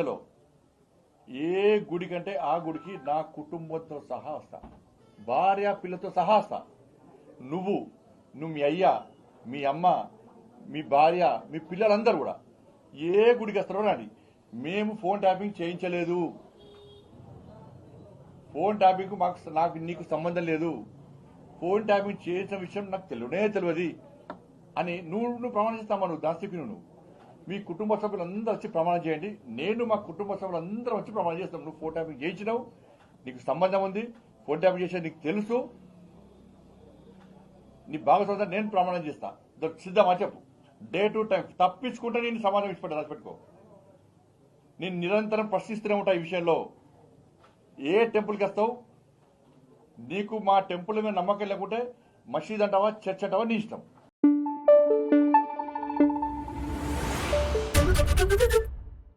చలో ఏ గుడి కంటే ఆ గుడికి నా కుటుంబంతో సహా వస్తా. భార్య పిల్లతో సహా వస్తా. నువ్వు నువ్వు మీ అయ్యా మీ అమ్మ మీ భార్య మీ పిల్లలందరూ కూడా ఏ గుడికి వస్తారో రాండి. మేము ఫోన్ ట్యాపింగ్ చేయించలేదు. ఫోన్ ట్యాపింగ్ మాకు నాకు నీకు సంబంధం లేదు. ఫోన్ ట్యాపింగ్ చేసిన విషయం నాకు తెలియనే తెలియదు అని నువ్వు నువ్వు ప్రమాణిస్తామా నువ్వు? దాని నువ్వు. మీ కుటుంబ సభ్యులందరూ వచ్చి ప్రమాణం చేయండి. నేను మా కుటుంబ సభ్యులందరూ వచ్చి ప్రమాణం చేస్తాం. నువ్వు ఫోన్ ట్యాపింగ్ చేయించినావు. నీకు సంబంధం ఉంది. ఫోన్ ట్యాపింగ్ చేసే నీకు తెలుసు. నీ భాగస్వామ్యం నేను ప్రమాణం చేస్తా. సిద్ధమా చెప్పు. డే టు టైం తప్పించుకుంటే నేను సమాధానం ఇచ్చిపెట్టా పెట్టుకో నేను నిరంతరం ప్రశ్నిస్తూనే ఉంటా ఈ విషయంలో. ఏ టెంపుల్కి వస్తావు? నీకు మా టెంపుల్ మీద నమ్మకం లేకుంటే మసీద్ అంటావా చర్చ్ అంటావా నీ ఇష్టం. Thank you.